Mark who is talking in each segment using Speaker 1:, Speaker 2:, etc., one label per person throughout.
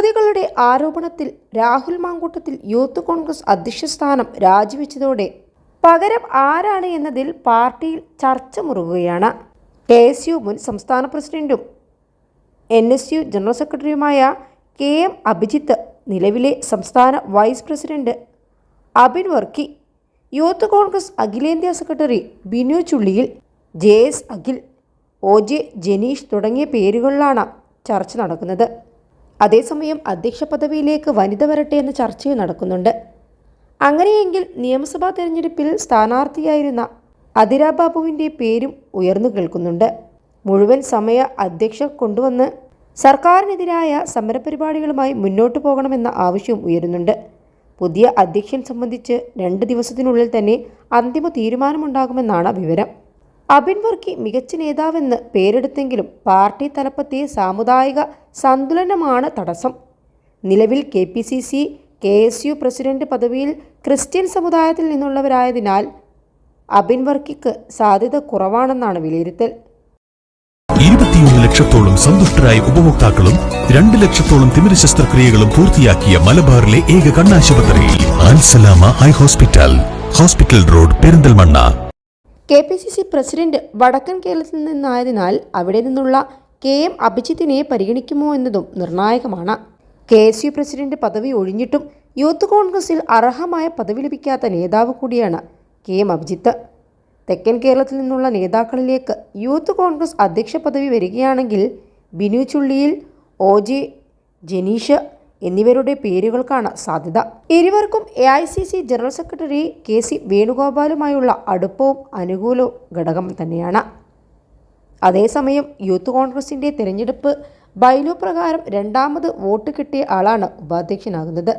Speaker 1: യുവതികളുടെ ആരോപണത്തിൽ രാഹുൽ മാങ്കൂട്ടത്തിൽ യൂത്ത് കോൺഗ്രസ് അധ്യക്ഷ സ്ഥാനം രാജിവെച്ചതോടെ പകരം ആരാണ് എന്നതിൽ പാർട്ടിയിൽ ചർച്ച മുറുകുകയാണ്. കെ എസ് യു മുൻ സംസ്ഥാന പ്രസിഡന്റും എൻ എസ് യു ജനറൽ സെക്രട്ടറിയുമായ കെ എം അഭിജിത്ത് നിലവിലെ സംസ്ഥാന vice president Abin Varkey youth Congress അഖിലേന്ത്യാ secretary Binu Chulliyil J S Akhil O J Janeesh തുടങ്ങിയ പേരുകളിലാണ് ചർച്ച നടക്കുന്നത്. അതേസമയം അധ്യക്ഷ പദവിയിലേക്ക് വനിത വരട്ടെ എന്ന ചർച്ചയും നടക്കുന്നുണ്ട്. അങ്ങനെയെങ്കിൽ നിയമസഭാ തെരഞ്ഞെടുപ്പിൽ സ്ഥാനാർത്ഥിയായിരുന്ന അതിരാബാബുവിന്റെ പേരും ഉയർന്നു കേൾക്കുന്നുണ്ട്. മുഴുവൻ സമയ അധ്യക്ഷ കൊണ്ടുവന്ന് സർക്കാരിനെതിരായ സമരപരിപാടികളുമായി മുന്നോട്ടു പോകണമെന്ന ആവശ്യവും ഉയരുന്നുണ്ട്. പുതിയ അധ്യക്ഷൻ സംബന്ധിച്ച് രണ്ട് ദിവസത്തിനുള്ളിൽ തന്നെ അന്തിമ തീരുമാനമുണ്ടാകുമെന്നാണ് വിവരം. അബിൻ വർക്കി മികച്ച നേതാവെന്ന് പേരെടുത്തെങ്കിലും പാർട്ടി തലപ്പത്തെ സാമുദായിക സന്തുലനമാണ് തടസ്സം. നിലവിൽ K P C C K S U president പദവിയിൽ ക്രിസ്ത്യൻ സമുദായത്തിൽ നിന്നുള്ളവരായതിനാൽ അബിൻ വർക്കിക്ക് സാധ്യത കുറവാണെന്നാണ് വിലയിരുത്തൽ.
Speaker 2: ലക്ഷത്തോളം സന്തുഷ്ടരായ ഉപഭോക്താക്കളും രണ്ട് ലക്ഷത്തോളം തിമിര ശസ്ത്രക്രിയകളും പൂർത്തിയാക്കിയ മലബാറിലെ ഏക കണ്ണാശുപത്രി hospital hospital road Perinthalmanna.
Speaker 1: K P C C president വടക്കൻ കേരളത്തിൽ നിന്നായതിനാൽ അവിടെ നിന്നുള്ള കെ എം അഭിജിത്തിനെ പരിഗണിക്കുമോ എന്നതും നിർണായകമാണ്. കെ എസ് യു പ്രസിഡന്റ് പദവി ഒഴിഞ്ഞിട്ടും യൂത്ത് കോൺഗ്രസിൽ അർഹമായ പദവി ലഭിക്കാത്ത നേതാവ് കൂടിയാണ് കെ എം അഭിജിത്ത്. തെക്കൻ കേരളത്തിൽ നിന്നുള്ള നേതാക്കളിലേക്ക് യൂത്ത് കോൺഗ്രസ് അധ്യക്ഷ പദവി വരികയാണെങ്കിൽ ബിനു ചുള്ളിയിൽ ഒ ജെ ജനീഷ് എന്നിവരുടെ പേരുകൾക്കാണ് സാധ്യത. ഇരുവർക്കും A I C C general secretary K C വേണുഗോപാലുമായുള്ള അടുപ്പവും അനുകൂലവും ഘടകം തന്നെയാണ്. അതേസമയം യൂത്ത് കോൺഗ്രസിന്റെ തിരഞ്ഞെടുപ്പ് ബൈലോ പ്രകാരം രണ്ടാമത് വോട്ട് കിട്ടിയ ആളാണ് ഉപാധ്യക്ഷനാകുന്നത്.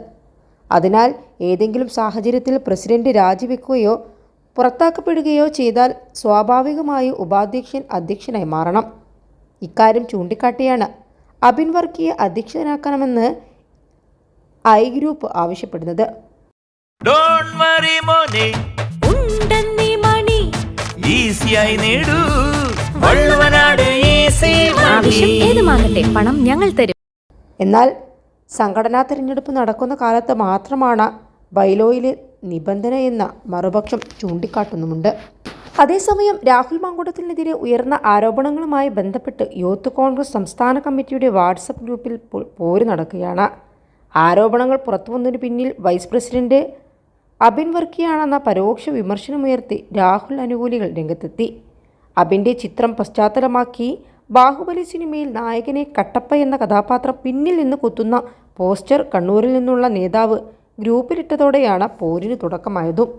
Speaker 1: അതിനാൽ ഏതെങ്കിലും സാഹചര്യത്തിൽ പ്രസിഡന്റ് രാജിവെക്കുകയോ പുറത്താക്കപ്പെടുകയോ ചെയ്താൽ സ്വാഭാവികമായി ഉപാധ്യക്ഷൻ അധ്യക്ഷനായി മാറണം. ഇക്കാര്യം ചൂണ്ടിക്കാട്ടിയാണ് അബിൻ വർക്കിയെ അധ്യക്ഷനാക്കണമെന്ന് ഐ ഗ്രൂപ്പ് ആവശ്യപ്പെടുന്നത്.
Speaker 3: ഡോണ്ട് വറി മോനെ.
Speaker 4: ഉണ്ടെന്നീ മണി.
Speaker 3: ഈസിയായി നേടൂ. വള്ളുവനാട് ഈസി
Speaker 4: ആവശ്യം ഏതുമാകട്ടെ പണം ഞങ്ങൾ തരും.
Speaker 1: എന്നാൽ സംഘടനാ തിരഞ്ഞെടുപ്പ് നടക്കുന്ന കാലത്ത് മാത്രമാണ് ബൈലോയിലെ നിബന്ധന എന്ന മറുപക്ഷം ചൂണ്ടിക്കാട്ടുന്നുമുണ്ട്. അതേസമയം രാഹുൽ മാങ്കൂട്ടത്തിനെതിരെ ഉയർന്ന ആരോപണങ്ങളുമായി ബന്ധപ്പെട്ട് യൂത്ത് കോൺഗ്രസ് സംസ്ഥാന കമ്മിറ്റിയുടെ വാട്സപ്പ് ഗ്രൂപ്പിൽ പോര് നടക്കുകയാണ്. ആരോപണങ്ങൾ പുറത്തുവന്നതിന് പിന്നിൽ വൈസ് പ്രസിഡന്റ് അബിൻ വർക്കിയാണെന്ന പരോക്ഷ വിമർശനമുയർത്തി രാഹുൽ അനുകൂലികൾ രംഗത്തെത്തി. അബിന്റെ ചിത്രം പശ്ചാത്തലമാക്കി ബാഹുബലി സിനിമയിൽ നായകനെ കട്ടപ്പ എന്ന കഥാപാത്രം പിന്നിൽ നിന്ന് കുത്തുന്ന പോസ്റ്റർ കണ്ണൂരിൽ നിന്നുള്ള നേതാവ് ഗ്രൂപ്പിലിട്ടതോടെയാണ് പോരിന് തുടക്കമായതും.